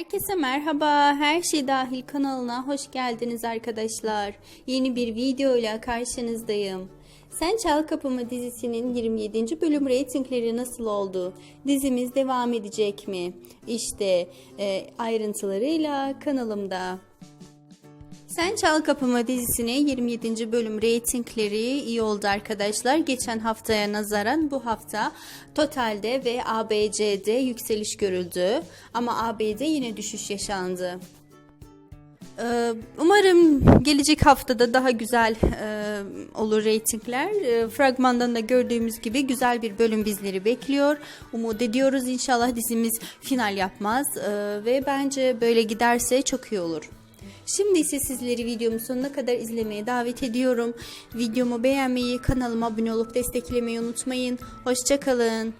Herkese merhaba. Her şey dahil kanalına hoş geldiniz arkadaşlar. Yeni bir video ile karşınızdayım. Sen Çal Kapımı dizisinin 27. bölüm reytingleri nasıl oldu? Dizimiz devam edecek mi? İşte e, ayrıntılarıyla kanalımda. Sen Çal Kapımı dizisinin 27. bölüm reytingleri iyi oldu arkadaşlar. Geçen haftaya nazaran bu hafta totalde ve ABC'de yükseliş görüldü. Ama AB'de yine düşüş yaşandı. Ee, Umarım gelecek haftada daha güzel e, olur reytingler. E, Fragmandan da gördüğümüz gibi güzel bir bölüm bizleri bekliyor. Umut ediyoruz inşallah dizimiz final yapmaz E, ve bence böyle giderse çok iyi olur. Şimdi ise sizleri videomun sonuna kadar izlemeye davet ediyorum. Videomu beğenmeyi, kanalıma abone olup desteklemeyi unutmayın. Hoşçakalın.